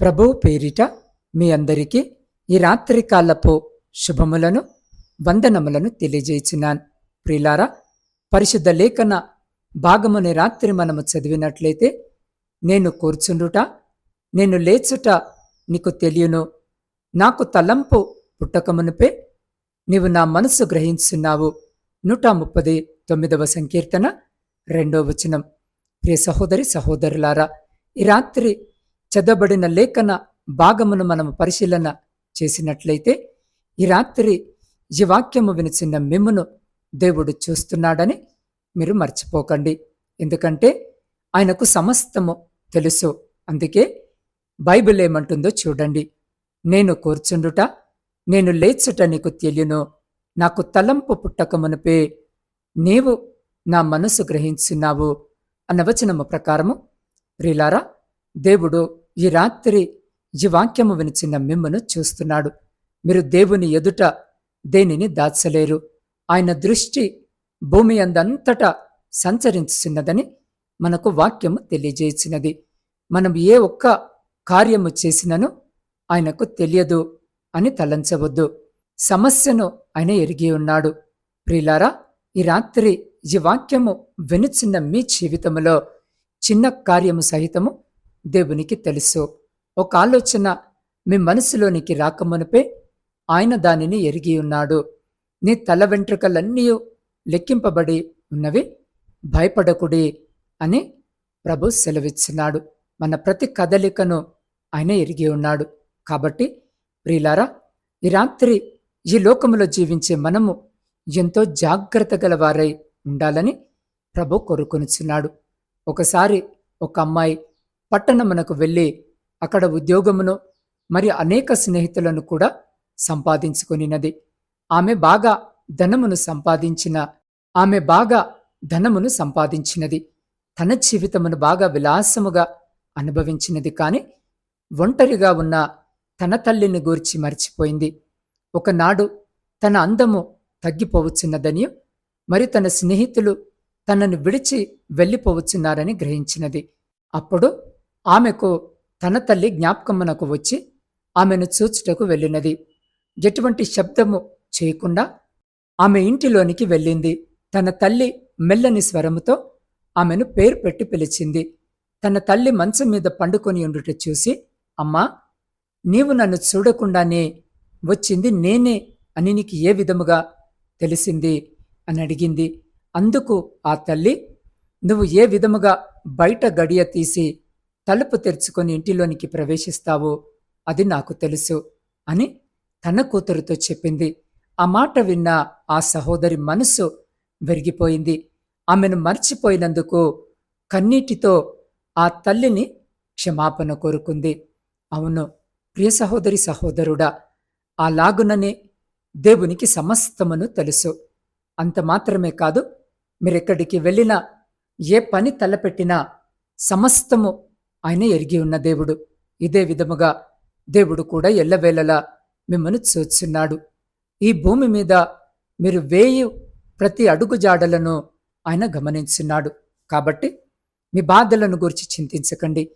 ప్రభువు పేరిట మీ అందరికీ ఈ రాత్రి కాలపు శుభములను వందనములను తెలియజేయుచున్నాను. ప్రిలారా పరిశుద్ధ లేఖన భాగముని రాత్రి మనము చదివినట్లయితే నేను కూర్చుండుట నేను లేచుట నీకు తెలియను. నాకు తలంపు పుట్టకమునుపే నీవు నా మనసు గ్రహించున్నావు. నూట ముప్పది తొమ్మిదవ సంకీర్తన రెండో వచనం. ప్రియ సహోదరి సహోదరులారా ఈ రాత్రి చదవబడిన లేఖన భాగమును మనము పరిశీలన చేసినట్లయితే ఈ రాత్రి ఈ వాక్యము వినిచిన మిమ్మును దేవుడు చూస్తున్నాడని మీరు మర్చిపోకండి. ఎందుకంటే ఆయనకు సమస్తము తెలుసు. అందుకే బైబిల్ ఏమంటుందో చూడండి. నేను కూర్చుండుట నేను లేచుట నీకు తెలియను. నాకు తలంపు పుట్టకమునుపే నీవు నా మనసు గ్రహించున్నావు అన్న వచనము ప్రకారము ప్రిలారా దేవుడు ఈ రాత్రి ఈ వాక్యము వినిచిన మిమ్మను చూస్తున్నాడు. మీరు దేవుని ఎదుట దేనిని దాచలేరు. ఆయన దృష్టి భూమి అందంతటా సంచరించుచున్నదని మనకు వాక్యము తెలియజేసినది. మనం ఏ ఒక్క కార్యము చేసినను ఆయనకు తెలియదు అని తలంచవద్దు. సమస్యను ఆయన ఎరిగి ఉన్నాడు. ప్రిలారా ఈ రాత్రి ఈ వాక్యము వినుచున్న మీ జీవితములో చిన్న కార్యము సహితము దేవునికి తెలుసు. ఒక ఆలోచన మీ మనసులోనికి రాకమునుపే ఆయన దానిని ఎరిగి ఉన్నాడు. నీ తల వెంట్రుకలన్నీ లెక్కింపబడి ఉన్నవి భయపడకుడి అని ప్రభు సెలవిచ్చినాడు. మన ప్రతి కదలికను ఆయన ఎరిగి ఉన్నాడు. కాబట్టి ప్రియులారా ఈ రాత్రి ఈ లోకములో జీవించే మనము ఎంతో జాగ్రత్త గలవారై ఉండాలని ప్రభు కోరుకొనిచున్నాడు. ఒకసారి ఒక అమ్మాయి పట్టణమునకు వెళ్ళి అక్కడ ఉద్యోగమును మరి అనేక స్నేహితులను కూడా సంపాదించుకొనినది. ఆమె బాగా ధనమును సంపాదించిన ఆమె బాగా ధనమును సంపాదించినది. తన జీవితమును బాగా విలాసముగా అనుభవించినది కాని ఒంటరిగా ఉన్న తన తల్లిని గూర్చి మర్చిపోయింది. ఒకనాడు తన అందము తగ్గిపోవచ్చున్నదని మరి తన స్నేహితులు తనను విడిచి వెళ్ళిపోవచ్చున్నారని గ్రహించినది. అప్పుడు ఆమెకు తన తల్లి జ్ఞాపకమునకు వచ్చి ఆమెను చూచుటకు వెళ్ళినది. ఎటువంటి శబ్దము చేయకుండా ఆమె ఇంటిలోనికి వెళ్ళింది. తన తల్లి మెల్లని స్వరముతో ఆమెను పేరు పెట్టి పిలిచింది. తన తల్లి మంచం మీద పండుకొని ఉండుట చూసి అమ్మా నీవు నన్ను చూడకుండానే వచ్చింది నేనే అని నీకు ఏ విధముగా తెలిసింది? అని అడిగింది. అందుకు ఆ తల్లి నువ్వు ఏ విధముగా బయట గడియ తీసి తలుపు తెరుచుకొని ఇంటిలోనికి ప్రవేశిస్తావో? అది నాకు తెలుసు అని తన కూతురుతో చెప్పింది. ఆ మాట విన్న ఆ సహోదరి మనసు వెరిగిపోయింది. ఆమెను మర్చిపోయినందుకు కన్నీటితో ఆ తల్లిని క్షమాపణ కోరుకుంది. అవును ప్రియ సహోదరి సహోదరుడా ఆ దేవునికి సమస్తమును తెలుసు. అంత మాత్రమే కాదు మీరెక్కడికి వెళ్ళినా ఏ పని తలపెట్టినా సమస్తము ఆయన ఎరిగి ఉన్న దేవుడు. ఇదే విధముగా దేవుడు కూడా ఎల్లవేళలా మిమ్మల్ని చూచున్నాడు. ఈ భూమి మీద మీరు వేయు ప్రతి అడుగు జాడలను ఆయన గమనించున్నాడు. కాబట్టి మీ బాధలను గురించి చింతించకండి.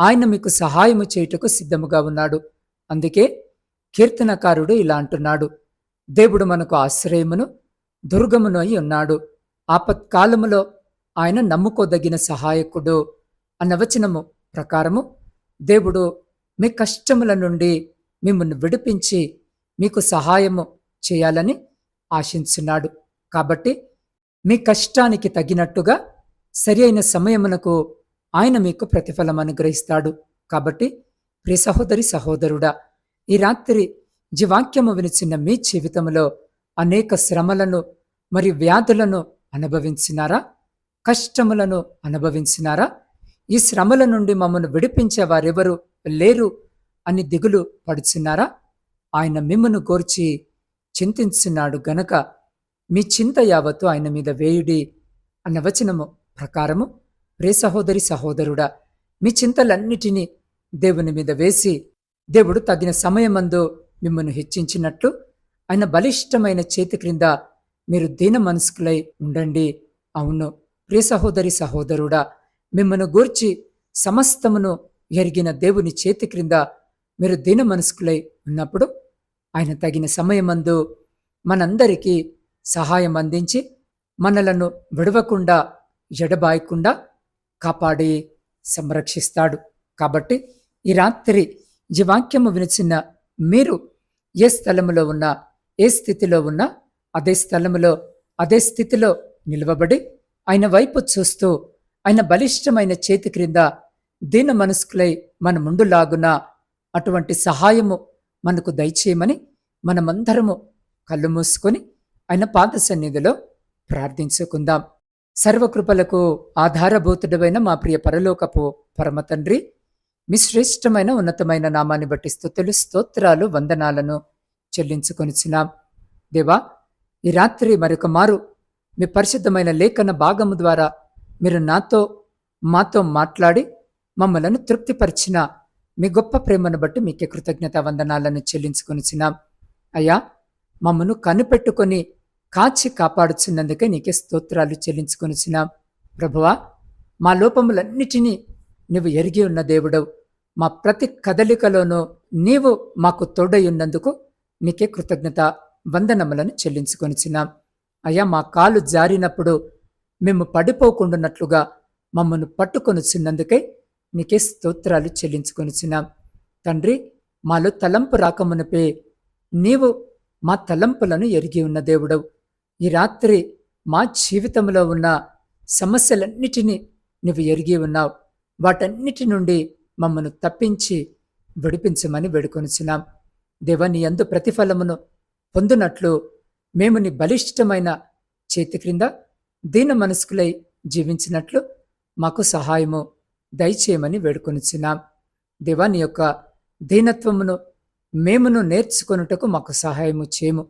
ఆయన మీకు సహాయము చేయుటకు సిద్ధముగా ఉన్నాడు. అందుకే కీర్తనకారుడు ఇలా అంటున్నాడు. దేవుడు మనకు ఆశ్రయమును దుర్గమును అయి ఉన్నాడు. ఆపత్కాలములో ఆయన నమ్ముకోదగిన సహాయకుడు. అన్న వచనము ప్రకారము దేవుడు మీ కష్టముల నుండి మిమ్మల్ని విడిపించి మీకు సహాయము చేయాలని ఆశించున్నాడు. కాబట్టి మీ కష్టానికి తగినట్టుగా సరి అయిన సమయమునకు ఆయన మీకు ప్రతిఫలం అనుగ్రహిస్తాడు. కాబట్టి ప్రి సహోదరి సహోదరుడా ఈ రాత్రి జీవాక్యము వినిచిన మీ జీవితంలో అనేక శ్రమలను మరియు వ్యాధులను అనుభవించినారా? కష్టములను అనుభవించినారా? ఈ శ్రమల నుండి మమ్మను విడిపించే వారెవరు లేరు అని దిగులు పడుచున్నారా? ఆయన మిమ్మను గోర్చి చింతించున్నాడు గనక మీ చింత యావత్తు ఆయన మీద వేయుడి అన్న వచనము ప్రకారము. ప్రే సహోదరి సహోదరుడా మీ చింతలన్నిటినీ దేవుని మీద వేసి దేవుడు తగిన సమయమందు మిమ్మల్ని హెచ్చించినట్లు ఆయన బలిష్టమైన చేతి క్రింద మీరు దీన మనస్కులై ఉండండి. అవును. ప్రియ సహోదరి సహోదరుడా మిమ్మను గూర్చి సమస్తమును ఎరిగిన దేవుని చేతి క్రింద మీరు దీన మనస్కులై ఉన్నప్పుడు ఆయన తగిన సమయమందు మనందరికీ సహాయం అందించి మనలను విడవకుండా ఎడబాయకుండా కాపాడి సంరక్షిస్తాడు. కాబట్టి ఈ రాత్రి ఈ వాక్యము వినిచిన మీరు ఏ స్థలములో ఉన్నా ఏ స్థితిలో ఉన్నా అదే స్థలములో అదే స్థితిలో నిలవబడి ఆయన వైపు చూస్తూ ఆయన బలిష్టమైన చేతి క్రింద దీన మనస్కులై మన ముండులాగున అటువంటి సహాయము మనకు దయచేయమని మనమందరము కళ్ళు మూసుకొని ఆయన పాద సన్నిధిలో ప్రార్థించుకుందాం. సర్వకృపలకు ఆధారభూతుడమైన మా ప్రియ పరలోకపు పరమ తండ్రి మీ శ్రేష్టమైన ఉన్నతమైన నామాన్ని బట్టి స్థుతులు స్తోత్రాలు వందనాలను చెల్లించుకొనిచున్నాం. దేవా ఈ రాత్రి మరొక మారు మీ పరిశుద్ధమైన లేఖన భాగము ద్వారా మీరు నాతో మాతో మాట్లాడి మమ్మలను తృప్తిపరిచిన మీ గొప్ప ప్రేమను బట్టి మీకే కృతజ్ఞత వందనాలను చెల్లించుకొనిచ్చినాం అయ్యా మమ్మను కనిపెట్టుకొని కాచి కాపాడుచున్నందుకే నీకే స్తోత్రాలు చెల్లించుకొనిచ్చినాం ప్రభువా మా లోపములన్నిటినీ నువ్వు ఎరిగి ఉన్న దేవుడవు. మా ప్రతి కదలికలోనూ నీవు మాకు తోడై ఉన్నందుకు నీకే కృతజ్ఞత వందనములను చెల్లించుకొనిచ్చినాం అయ్యా మా కాలు జారినప్పుడు మేము పడిపోకుండానట్లుగా మమ్మను పట్టుకొనుచున్నందుకే నీకే స్తోత్రాలు చెల్లించుకొనిచున్నాం తండ్రి మాలో తలంపు రాకమునపే నీవు మా తలంపులను ఎరిగి ఉన్న దేవుడవు. ఈ రాత్రి మా జీవితంలో ఉన్న సమస్యలన్నిటినీ నువ్వు ఎరిగి ఉన్నావు. వాటన్నిటి నుండి మమ్మను తప్పించి విడిపించమని వేడుకొనిచున్నాం దేవ నీ అందు ప్రతిఫలమును పొందినట్లు మేము నీ బలిష్టమైన చేతి క్రింద దీన మనస్కులై జీవించినట్లు మాకు సహాయము దయచేయమని వేడుకొనిచున్నాం. దేవా నీ యొక్క దీనత్వమును మేమును నేర్చుకొనుటకు మాకు సహాయము చేయము.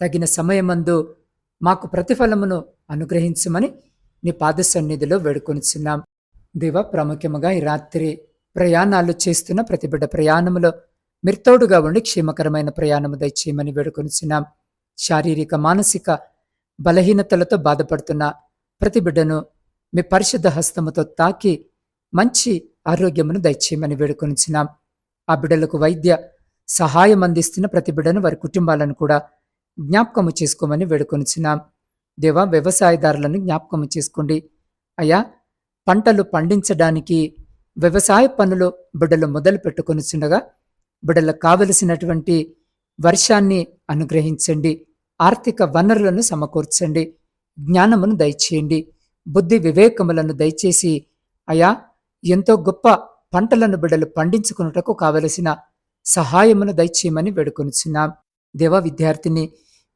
తగిన సమయమందు మాకు ప్రతిఫలమును అనుగ్రహించమని నీ పాద సన్నిధిలో వేడుకొనిచున్నాం. దేవ ప్రాముఖ్యముగా ఈ రాత్రి ప్రయాణాలు చేస్తున్న ప్రతి బిడ్డ ప్రయాణములో మీరు తోడుగా ఉండి క్షేమకరమైన ప్రయాణము దయచేయమని వేడుకొనిచున్నాం. శారీరక మానసిక బలహీనతలతో బాధపడుతున్న ప్రతి బిడ్డను మీ పరిశుద్ధ హస్తముతో తాకి మంచి ఆరోగ్యమును దయచేయమని వేడుకొనిచ్చినాం ఆ బిడ్డలకు వైద్య సహాయం అందిస్తున్న ప్రతి బిడ్డను వారి కుటుంబాలను కూడా జ్ఞాపకము చేసుకోమని వేడుకొనిచ్చినాం దేవా వ్యవసాయదారులను జ్ఞాపకము చేసుకోండి. అయ్యా పంటలు పండించడానికి వ్యవసాయ పనులు బిడ్డలు మొదలు పెట్టుకొనిచుండగా బిడ్డలకు కావలసినటువంటి వర్షాన్ని అనుగ్రహించండి. ఆర్థిక వనరులను సమకూర్చండి. జ్ఞానమును దయచేయండి. బుద్ధి వివేకములను దయచేసి అయా ఎంతో గొప్ప పంటలను బిడ్డలు పండించుకున్నటకు కావలసిన సహాయమును దయచేయమని వేడుకొనిచున్నాం. దేవ విద్యార్థిని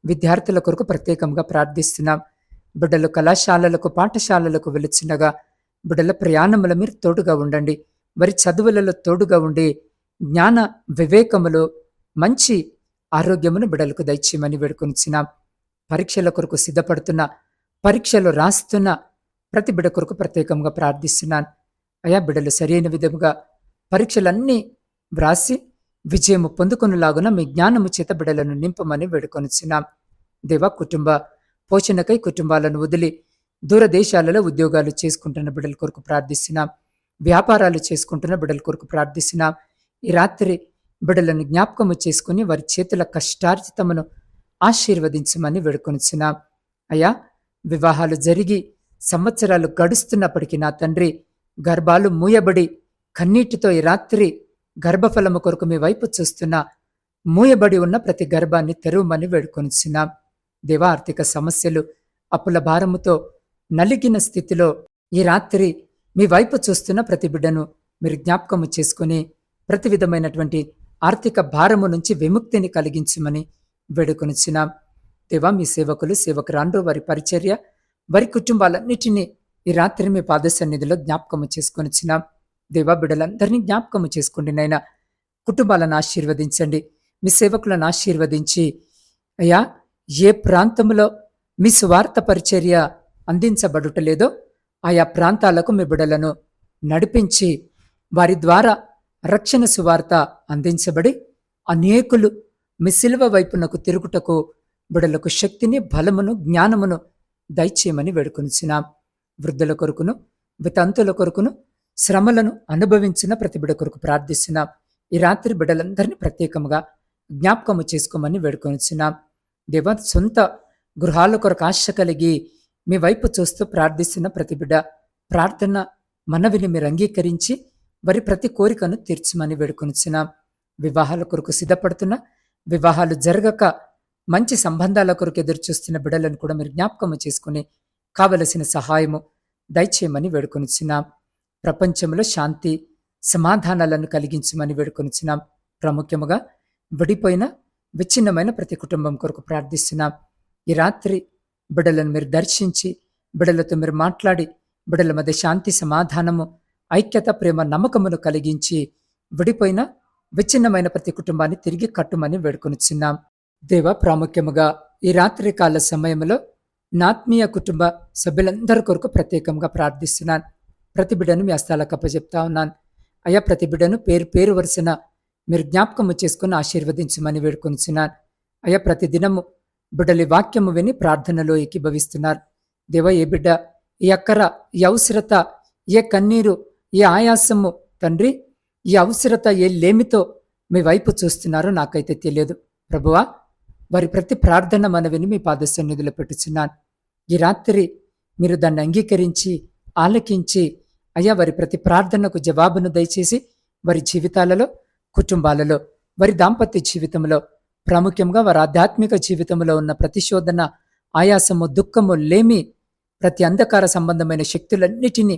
విద్యార్థుల కొరకు ప్రత్యేకంగా ప్రార్థిస్తున్నాం. బిడ్డలు కళాశాలలకు పాఠశాలలకు వెలుచుండగా బిడ్డల ప్రయాణముల మీరు తోడుగా ఉండండి. వారి చదువులలో తోడుగా ఉండి జ్ఞాన వివేకములు మంచి ఆరోగ్యమును బిడలకు దయచేయమని వేడుకొనిచ్చినాం పరీక్షల కొరకు సిద్ధపడుతున్న పరీక్షలు రాస్తున్న ప్రతి బిడ కొరకు ప్రత్యేకంగా ప్రార్థిస్తున్నాను. అయా బిడలు సరైన విధముగా పరీక్షలన్నీ వ్రాసి విజయము పొందుకునేలాగున మీ జ్ఞానము చేత బిడలను నింపమని వేడుకొనిచ్చినాం దేవ కుటుంబ పోషణకై కుటుంబాలను వదిలి దూరదేశాలలో ఉద్యోగాలు చేసుకుంటున్న బిడల కొరకు ప్రార్థిస్తున్నాం. వ్యాపారాలు చేసుకుంటున్న బిడల కొరకు ప్రార్థిస్తున్నాం. ఈ రాత్రి బిడలను జ్ఞాపకము చేసుకుని వారి చేతుల కష్టార్జితమును ఆశీర్వదించమని వేడుకొనిచున్నాం. అయ్యా వివాహాలు జరిగి సంవత్సరాలు గడుస్తున్నప్పటికీ నా తండ్రి గర్భాలు మూయబడి కన్నీటితో ఈ రాత్రి గర్భఫలము కొరకు మీ వైపు చూస్తున్న. మూయబడి ఉన్న ప్రతి గర్భాన్ని తెరవమని వేడుకొనిచున్నాం. దేవా ఆర్థిక సమస్యలు అప్పుల భారముతో నలిగిన స్థితిలో ఈ రాత్రి మీ వైపు చూస్తున్న ప్రతి బిడ్డను మీరు జ్ఞాపకము చేసుకుని ప్రతి విధమైనటువంటి ఆర్థిక భారము నుంచి విముక్తిని కలిగించమని వేడుకొనిచ్చినాం దేవా మీ సేవకులు సేవకురాండ్రు వారి పరిచర్య వారి కుటుంబాలన్నిటినీ ఈ రాత్రి మీ పాద సన్నిధిలో జ్ఞాపకము చేసుకొనిచ్చినాం దేవా బిడ్డలందరినీ జ్ఞాపకము చేసుకోండి నైనా కుటుంబాలను ఆశీర్వదించండి. మీ సేవకులను ఆశీర్వదించి అయ్యా ఏ ప్రాంతంలో మీ స్వార్థ పరిచర్య అందించబడుటలేదో ఆయా ప్రాంతాలకు మీ బిడలను నడిపించి వారి ద్వారా రక్షణ సువార్త అందించబడి అనేకులు మీ శిలువ వైపునకు తిరుగుటకు బిడలకు శక్తిని బలమును జ్ఞానమును దయచేయమని వేడుకొనిచున్నాం. వృద్ధుల కొరకును వితంతుల కొరకును శ్రమలను అనుభవించిన ప్రతిబిడ కొరకు ప్రార్థిస్తున్నాం. ఈ రాత్రి బిడ్డలందరినీ ప్రత్యేకముగా జ్ఞాపకము చేసుకోమని వేడుకొనిచున్నాం. దేవ సొంత గృహాల కొరకు ఆశ కలిగి మీ వైపు చూస్తూ ప్రార్థిస్తున్న ప్రతి బిడ్డ ప్రార్థన మనవిని మీరు అంగీకరించి వారి ప్రతి కోరికను తీర్చమని వేడుకొనిచ్చిన వివాహాల కొరకు సిద్ధపడుతున్న వివాహాలు జరగక మంచి సంబంధాల కొరకు ఎదురు చూస్తున్న బిడ్డలను కూడా మీరు జ్ఞాపకము చేసుకుని కావలసిన సహాయము దయచేయమని వేడుకొనిచున్నాం ప్రపంచంలో శాంతి సమాధానాలను కలిగించమని వేడుకొనిచున్నాం ప్రాముఖ్యముగా విడిపోయిన విచ్ఛిన్నమైన ప్రతి కుటుంబం కొరకు ప్రార్థిస్తున్నాం ఈ రాత్రి బిడలను మీరు దర్శించి బిడలతో మీరు మాట్లాడి బిడల మధ్య శాంతి సమాధానము ఐక్యత ప్రేమ నమ్మకమును కలిగించి విడిపోయిన విచ్ఛిన్నమైన ప్రతి కుటుంబాన్ని తిరిగి కట్టుమని వేడుకొనిచున్నాం దేవ ప్రాముఖ్యముగా ఈ రాత్రి కాల సమయంలో నాత్మీయ కుటుంబ సభ్యులందరి కొరకు ప్రత్యేకంగా ప్రార్థిస్తున్నాను. ప్రతి బిడ్డను మీ అస్తాలకు అప్పచెప్తా ఉన్నాను. అయ్యా ప్రతి బిడ్డను పేరు పేరు వరుసన మీరు జ్ఞాపకము చేసుకుని ఆశీర్వదించమని వేడుకొనిచున్నాను అయ్యా ప్రతి దినము బిడ్డలి వాక్యము విని ప్రార్థనలో ఏకీభవిస్తున్నారు. దేవ ఏ బిడ్డ ఈ అక్కర ఈ అవసరత ఏ కన్నీరు ఈ ఆయాసము తండ్రి ఈ అవసరత ఏ లేమితో మీ వైపు చూస్తున్నారో నాకైతే తెలియదు. ప్రభువా వారి ప్రతి ప్రార్థన మనవిని మీ పాద సన్నిధిలో పెట్టుచున్నాను. ఈ రాత్రి మీరు దాన్ని అంగీకరించి ఆలకించి అయ్యా వారి ప్రతి ప్రార్థనకు జవాబును దయచేసి వారి జీవితాలలో కుటుంబాలలో వారి దాంపత్య జీవితంలో ప్రాముఖ్యంగా వారి ఆధ్యాత్మిక జీవితంలో ఉన్న ప్రతిశోధన ఆయాసము దుఃఖము లేమి ప్రతి అంధకార సంబంధమైన శక్తులన్నిటినీ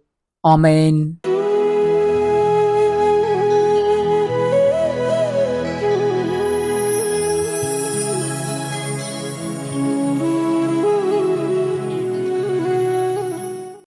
ఆమెన్